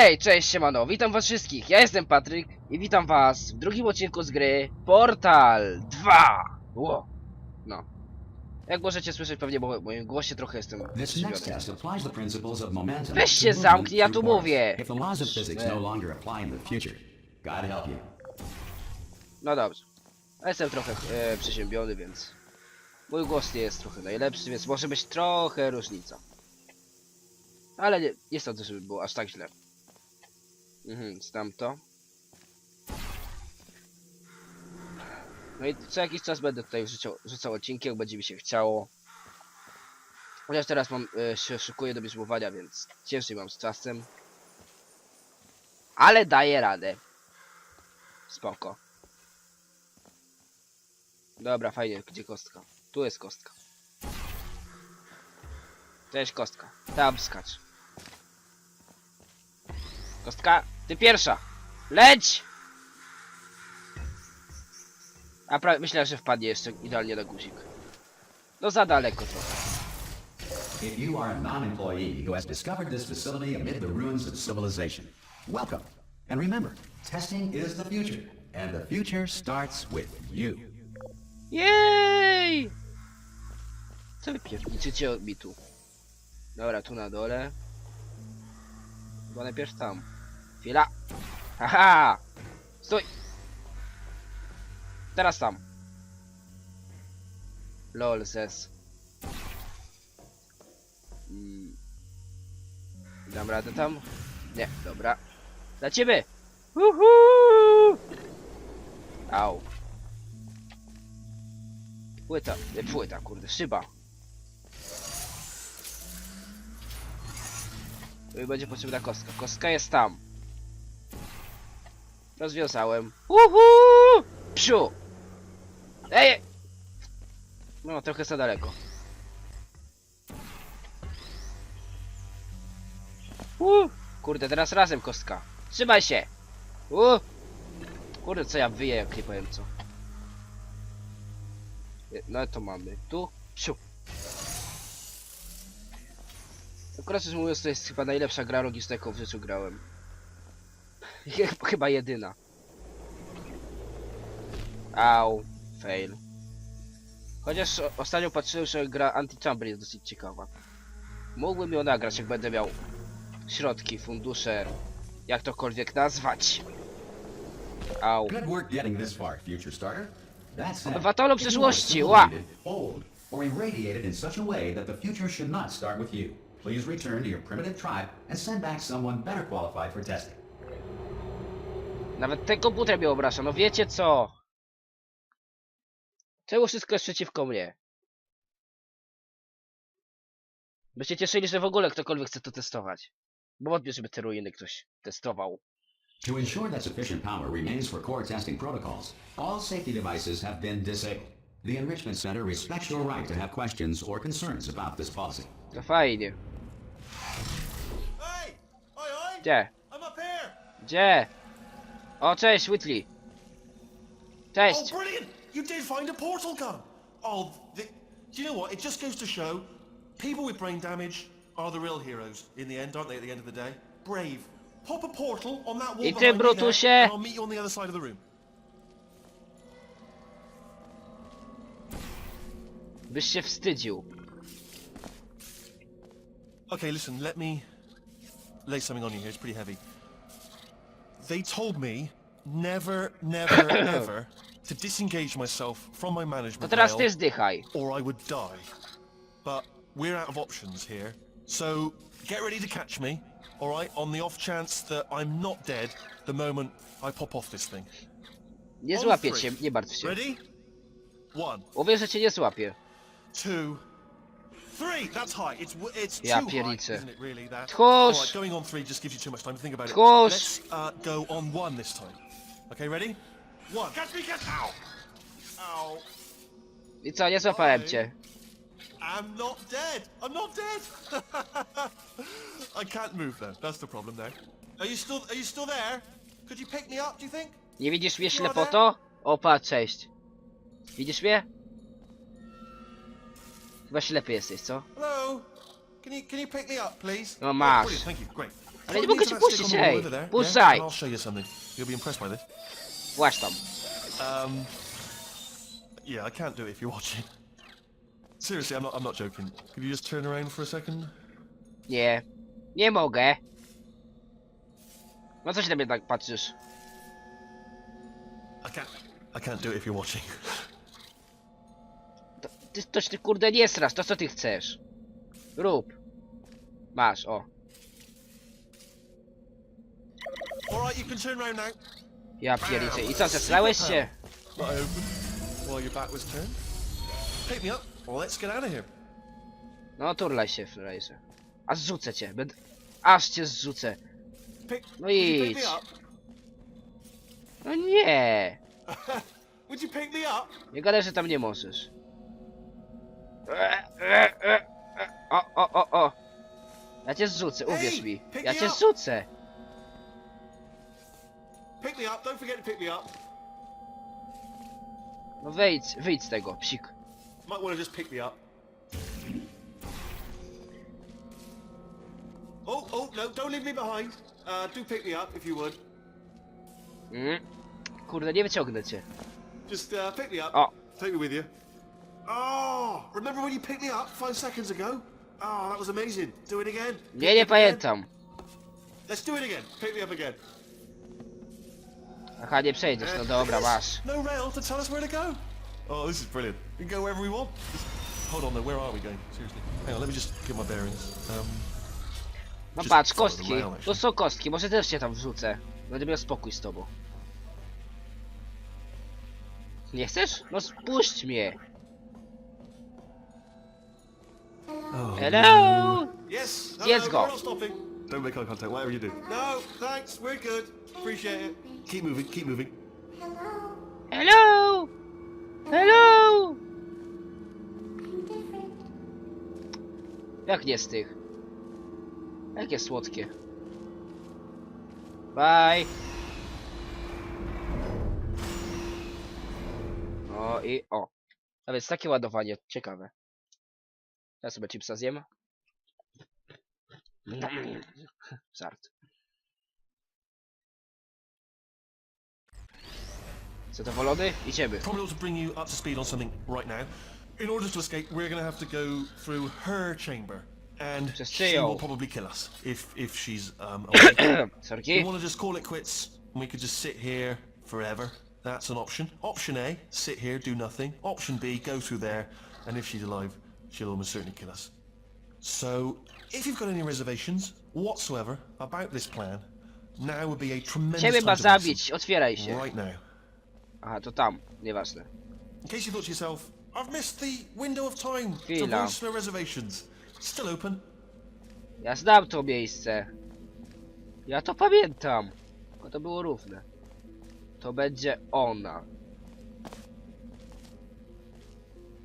Hej, cześć, siemano, witam was wszystkich, ja jestem Patryk i witam was w drugim odcinku z gry Portal 2! Ło. No. Jak możecie słyszeć pewnie, bo w moim głosie trochę jestem. Weź się zamknij, ja tu mówię. No. No dobrze. Ja jestem trochę e, przeziębiony, więc mój głos nie jest trochę najlepszy, więc może być trochę różnica. Ale nie, nie sądzę, żeby było aż tak źle. Mhm, znam to. No i co jakiś czas będę tutaj rzucał, rzucał odcinki, jak będzie mi się chciało. Chociaż teraz mam, e, się szykuję do bierzmowania, więc ciężej mam z czasem. Ale daję radę. Spoko. Dobra, fajnie, gdzie kostka? Tu jest kostka. Cześć kostka. Tam skacz. Kostka, ty pierwsza! Leć! A pra myślę, że wpadnie jeszcze idealnie na guzik. No za daleko trochę. If you are a non-employee who has discovered this facility amid the ruins of civilization, welcome. And remember, testing is the future, and the future starts with you. Jej! Co wy pierniczycie mi tu? Dobra, tu na dole. Chyba najpierw tam. Chwila. Haha! Stój! Teraz tam. Lol, zes. Mm. Dam radę tam? Nie, dobra. Dla ciebie! Uhu! Au. Płyta, nie płyta, kurde, szyba. Tu będzie potrzebna kostka. Kostka jest tam. Rozwiązałem. Uhu! Psiu! Ej! No, trochę za daleko. Uh! Kurde, teraz razem kostka. Trzymaj się! Uh! Kurde, co ja wyję, jak nie powiem co. No to mamy tu. Siu. Akurat mówiąc, to jest chyba najlepsza gra logistyczna, jaką w życiu grałem. Chyba jedyna. Au, fail. Chociaż ostatnio patrzyłem, że gra Anti-Chamber jest dosyć ciekawa. Mógłbym ją nagrać, jak będę miał środki, fundusze, jak tokolwiek nazwać. Au. Good work getting this far, future starter. That said, Obywatelu przyszłości, ła! old, or irradiated in such a way that the future should not start with you, please return to your primitive tribe and send back someone better qualified for testing. Nawet ten komputer mnie obraża, no wiecie co? Czemu wszystko jest przeciwko mnie? By się cieszyli, że w ogóle ktokolwiek chce to testować. Bo wątpię, żeby te ruiny ktoś testował. To ensure that sufficient power remains for core testing protocols, all safety devices have been disabled. The Enrichment Center respects your right to have questions or concerns about this policy. To fajnie. Hey! Oi, oi! Gdzie? I'm up here! Gdzie? O, cześć, Whitley. Cześć. Oh, brilliant! You did find a portal gun! Oh, the, do you know what? It just goes to show, people with brain damage are the real heroes in the end, aren't they, at the end of the day? Brave. Pop a portal on that wall I ty, behind me there, Brutusie? and I'll meet you on the other side of the room. Byś się wstydził. Okay, listen, let me lay something on you here. It's pretty heavy. They told me never, never, ever to disengage myself from my To management teraz rail ty zdychaj. or I would die. But we're out of options here. So get ready to catch me, alright, on the off chance that I'm not dead the moment I pop off this thing. Nie On three. cię, nie martw się. Ready? One, Mówię, że cię nie złapię. two, three! That's high. It's it's Ja too high, pierniczę. isn't it really? That Tchórz! Alright, going on three just gives you too much time to think about it. Tchórz! Let's uh, go on one this time. Okay, ready? One. Catch me, catch Ow! Ow. I co, nie złapałem cię. I'm not dead. I'm not dead. I can't move though. That's the problem there. Are you still Are you still there? Could you pick me up? Do you think? Nie widzisz mnie ślepoto? Opa, cześć. Widzisz mnie? Chyba ślepy jesteś, co? Hello. Can you Can you pick me up, please? No Oh, masz. brilliant. Thank you. Great. Ale nie mogę cię puścić, on the wall ej! yeah? Puszczaj! I'll show you something. You'll be impressed by this. Właśnie tam. Um, yeah, I can't do it if you're watching. Seriously, I'm not. I'm not joking. Could you just turn around for a second? Nie. Nie mogę. No co się na mnie tak patrzysz? I can't. I can't do it if you're watching. To, ty, toż ty kurde nie strasz, to co ty chcesz? Rób. Masz, o. All right, you can turn now. Ja pierniczę. I co, zesrałeś się? Not open. While your back was turned. Pick me up. Let's get out of here. No turlaj się, Fraser. A zrzucę cię. Będę... Aż cię zrzucę. Pick. No idź. No nie. Would you pick me up? Nie gadaj, że tam nie możesz. O, o, o, o. Ja cię zrzucę, uwierz mi. Ja cię zrzucę. Pick me up. Don't forget to pick me up. No wyjdź, wyjdź z tego, psik. Might want to just pick me up. Oh, oh, no, don't leave me behind. Uh, do pick me up if you would. Mm. Kurde, nie wyciągnę cię. Just uh, pick me up. O. Take me with you. Oh, remember when you picked me up five seconds ago? Oh, that was amazing. Do it again. Nie, nie pamiętam. Let's do it again. Pick me up again. Aha, nie przejdziesz, no And dobra, masz. No rail to tell us where to go. Oh, this is brilliant. We can go wherever we want. Just- Hold on, though. Where are we going? Seriously. Hang on, let me just get my bearings. Um, No Just patrz, follow the kostki. rail, To actually. są kostki, może też cię tam wrzucę. Będę miał spokój z tobą. Nie chcesz? No spuść mnie. Hello! Yes. Yes, hello, go. We're not stopping. Don't make eye contact, whatever you do. No, thanks. We're good. Appreciate it. Keep moving. Keep moving. Hello! Hello! Jak nie z tych? Jakie słodkie. Bye! O i o. A więc takie ładowanie, ciekawe. Ja sobie chipsa zjem. Żart. Zadowolony? Idziemy. Probably ought to bring you up to speed on something right now. In order to escape, we're going to have to go through her chamber, and Just she will probably kill us if if she's um. awake. we Sorki? want to just call it quits, and we could just sit here forever. That's an option. Option A: sit here, do nothing. Option B: go through there, and if she's alive, she'll almost certainly kill us. So, if you've got any reservations whatsoever about this plan, now would be a tremendous Ciebie time to them. zabić, otwieraj się. Right now. Aha, to tam, nieważne. In case you thought to yourself, I've missed the window of time to Chwila. voice no reservations. Still open. Ja znam to miejsce. Ja to pamiętam. Tylko to było równe. To będzie ona.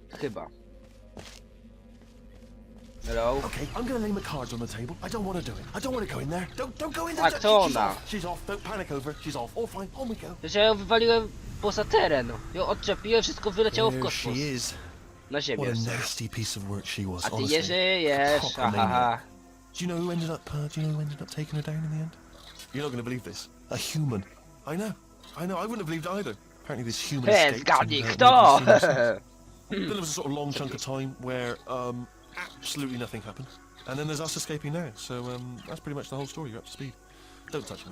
Chyba. Hello? Okay, I'm gonna lay my cards on the table. I don't want to do it. I don't want to go in there. Don't don't go in there. To she's ona. off. She's off. Don't panic over. She's off. All fine. On we go. Przecież ja ją wywaliłem poza teren. Ją odczepiłem, wszystko wyleciało w There she kosmos. is. Na ziemię. What a nasty piece of work she was. A ty honestly. żyjesz. Proper Aha. maniac. Do you know who ended up? Uh, do you know who ended up taking her down in the end? You're not going to believe this. A human. I know. I know. I wouldn't have believed either. Apparently, this human He, escaped. and, uh, kto! nobody seen her then there was a sort of long chunk of time where um, absolutely nothing happened, and then there's us escaping now. So um, that's pretty much the whole story. You're up to speed. Don't touch me.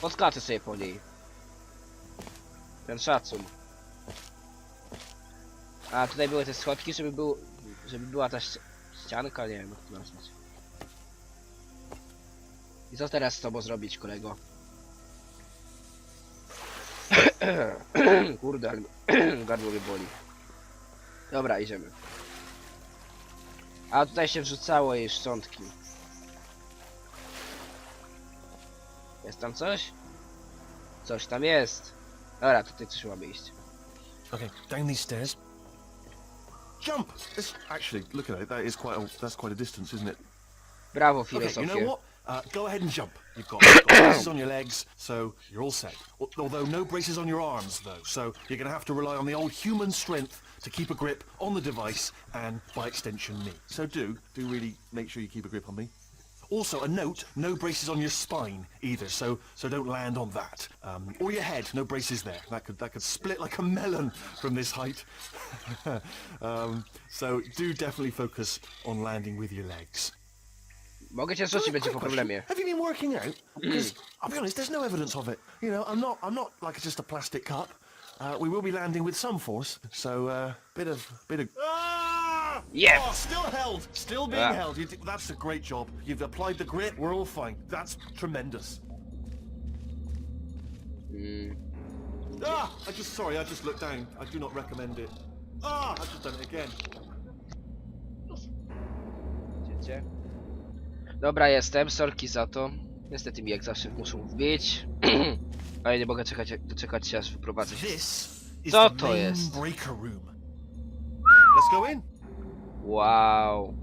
Podskaczę sobie po niej. Ten szacun. A tutaj były te schodki, żeby był, żeby była ta ści- ścianka, nie wiem jak to nazwać. I co teraz z tobą zrobić, kolego? Kurde, gardło mnie boli. Dobra, idziemy. A tutaj się wrzucało jej szczątki. Jest tam coś? Coś tam jest. Dobra, tutaj coś mamy iść. Okay, down these stairs. Jump. This, actually, look at it. That is quite. A, that's quite a distance, isn't it? Brawo, Okay, you filozofie. know what? Uh, go ahead and jump. You've got, you've got braces on your legs, so you're all set. Al- Although no braces on your arms, though, so you're going to have to rely on the old human strength to keep a grip on the device and, by extension, me. So do, do really make sure you keep a grip on me. Also, a note: no braces on your spine either. So, so don't land on that. Um, or your head. No braces there. That could that could split like a melon from this height. um, so, do definitely focus on landing with your legs. Mogę cię rzucić, będzie po problemie. Have you been working out? Because I'll be honest, there's no evidence of it. You know, I'm not. I'm not like just a plastic cup. Uh, we will be landing with some force, so uh, bit of bit of. Ah! Yeah. Oh, still held, still being Ah. held. You did, that's a great job. You've applied the grit. We're all fine. That's tremendous. Mm, Ah! I just sorry. I just looked down. I do not recommend it. Ah! I've just done it again. widzicie? Dobra, jestem, sorki za to. Niestety mi jak zawsze muszą wbić. Ale nie mogę czekać, doczekać się aż wyprowadzę się. Co to jest? breaker room. Let's go in. Wow.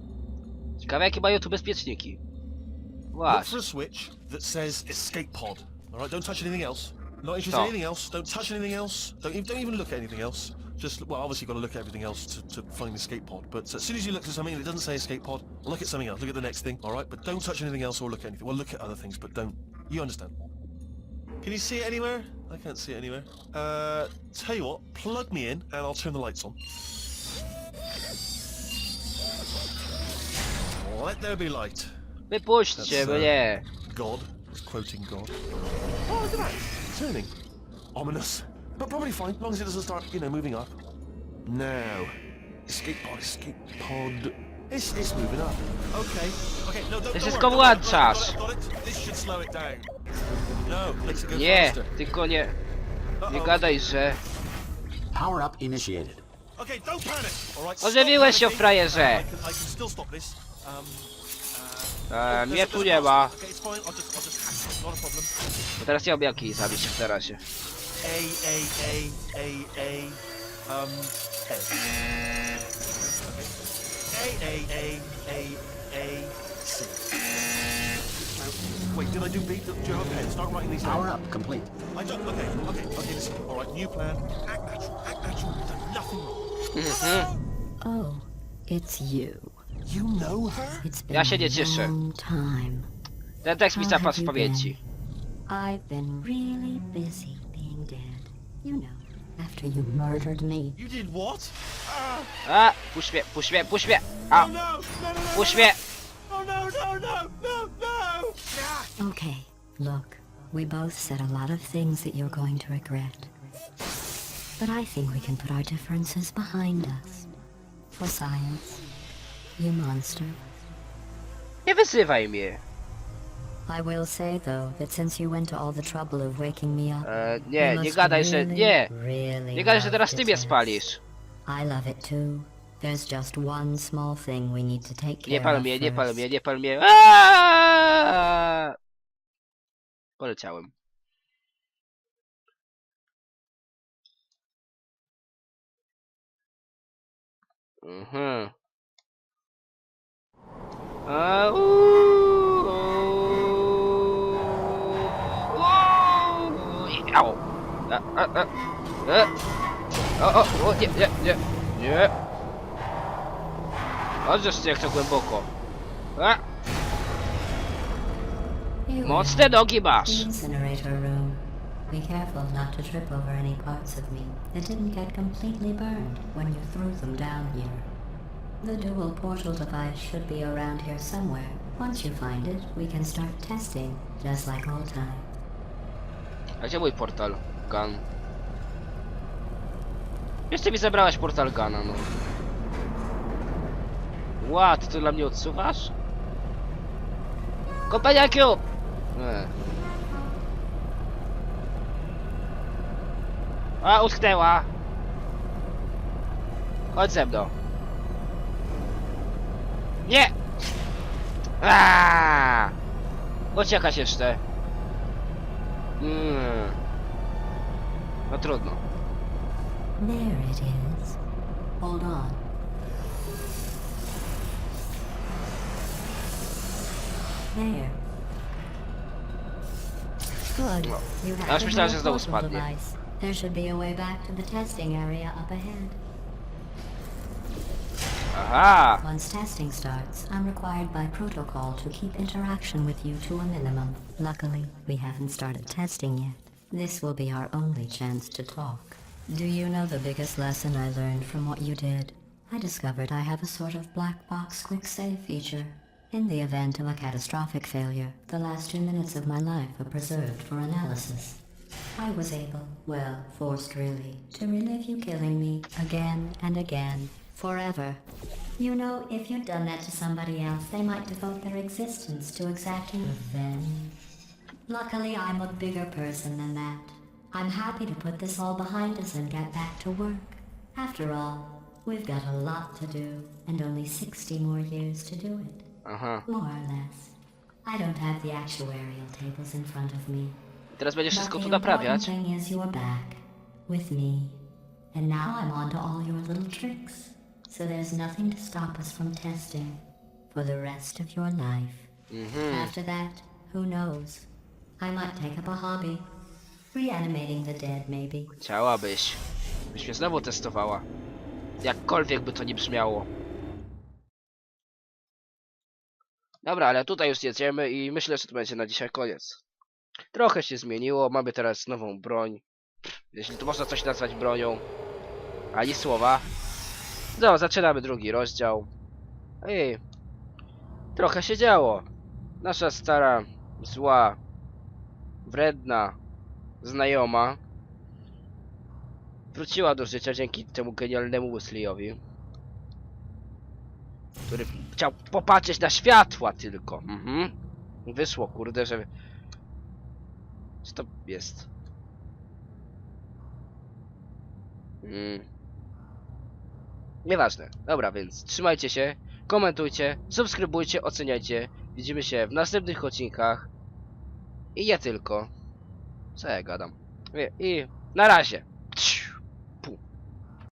Ciekawe jakie mają tu bezpieczniki. Look Właśnie. for a switch that says escape pod. All right, don't touch anything else. Not interested in anything else. Don't touch anything else. Don't even, don't even look at anything else. Just well, obviously you've got to look at everything else to, to find the escape pod. But as soon as you look at something and it doesn't say escape pod, look at something else. Look at the next thing. All right, but don't touch anything else or look at anything. Well, look at other things, but don't. You understand? Can you see it anywhere? I can't see it anywhere. Uh, tell you what, plug me in and I'll turn the lights on. Let there be light. Wypuśćcie That's, uh, mnie. God. It's quoting God. Oh, look at that. Turning. Ominous. But probably fine, as long as it doesn't start, you know, moving up. Now. Escape pod, escape pod. It's, it's moving up. Okay. Okay, no, don't, This don't is worry, go don't worry, one, got it, Sash. got it, got it. This should slow it down. No, makes it go Nie, faster. tylko nie. Nie Uh-oh. gadaj, że... Power up initiated. Okay, don't panic. All right. Ożywiłeś się, panicking. frajerze. I can, I can still stop this. Um, E, there's- mnie tu nie ma. Okay, it's fine. I'll just, I'll just a problem. Bo teraz ja obiaki zabić w terasie. A A A A A um A. A A A A A C. Now, wait, did I do B? Do you have a pen? Start writing these down. Power up complete. I don't. Okay, okay, okay. Listen. All right, new plan. Act natural. Act natural. You've done nothing wrong. Oh, it's you. You know her? It's been Ja się nie a cieszę. long time. Ten tekst mi zapadł you pamięci. I've been really busy being dead. You know, after you murdered me. You did what? Ah! A, puść mnie, puść mnie, puść mnie! A, no! No! No! Puść mnie! Oh no! No! No! No! No! Okay, look, we both said a lot of things that you're going to regret. But I think we can put our differences behind us. For science. You monster. Nie wyzywaj mnie. I will say, though, that since you went to all the trouble of waking me up, E, you nie, nie must gadaj, że... really, Nie! Really Nie gadaj, że love teraz ty mnie spalisz. I love it too. There's just one small thing we need to take care Nie pal of mnie, nie pal first. mnie, nie pal mnie. Aaaa! Poleciałem. Mhm. A, a, a, a. O, o, o, nie, nie, nie, nie. Chodź jak to głęboko. A, mocne nogi the masz. incinerator room. Be careful not to trip over any parts of me that didn't get completely burned when you threw them down here. The dual portal device should be around here somewhere. Once you find it, we can start testing, just like old times. A gdzie mój portal gun? Jeszcze mi zabrałaś portal guna, no. Ła, ty to dla mnie odsuwasz? Kompania Cube! Nie. A, utknęła! Chodź ze mną. Nie! Aaaa! Jakaś jeszcze. Mm. No trudno. There it is. Hold on. There. Good. You have Aż the myślałem, że znowu spadnie. device. There should be a way back to the testing area up ahead. Aha! Once testing starts, I'm required by protocol to keep interaction with you to a minimum. Luckily, we haven't started testing yet. This will be our only chance to talk. Do you know the biggest lesson I learned from what you did? I discovered I have a sort of black box quick save feature. In the event of a catastrophic failure, the last two minutes of my life are preserved for analysis. I was able, well, forced really, to relive you killing me again and again, forever. You know, if you'd done that to somebody else, they might devote their existence to exacting revenge. Luckily, I'm a bigger person than that. I'm happy to put this all behind us and get back to work. After all, we've got a lot to do, and only 60 more years to do it. Aha. More or less. I don't have the actuarial tables in front of me. Teraz będziesz But wszystko the tu naprawiać. thing is you're back. With me. And now I'm on to all your little tricks. So there's nothing to stop us from testing. For the rest of your life. Mhm. After that, who knows? I might take up a hobby. Reanimating the dead, maybe. Chciałabyś. Byś mnie znowu testowała. Jakkolwiek by to nie brzmiało. Dobra, ale tutaj już jedziemy i myślę, że to będzie na dzisiaj koniec. Trochę się zmieniło, mamy teraz nową broń. Jeśli tu można coś nazwać bronią. Ani słowa. No, zaczynamy drugi rozdział. I trochę się działo. Nasza stara, zła, wredna znajoma wróciła do życia dzięki temu genialnemu Weasleyowi. Który chciał popatrzeć na światła tylko. Mhm. Wyszło, kurde, że... Co to jest? Mm. Nieważne. Dobra, więc trzymajcie się, komentujcie, subskrybujcie, oceniajcie. Widzimy się w następnych odcinkach. I nie tylko. Co ja gadam? I, i na razie.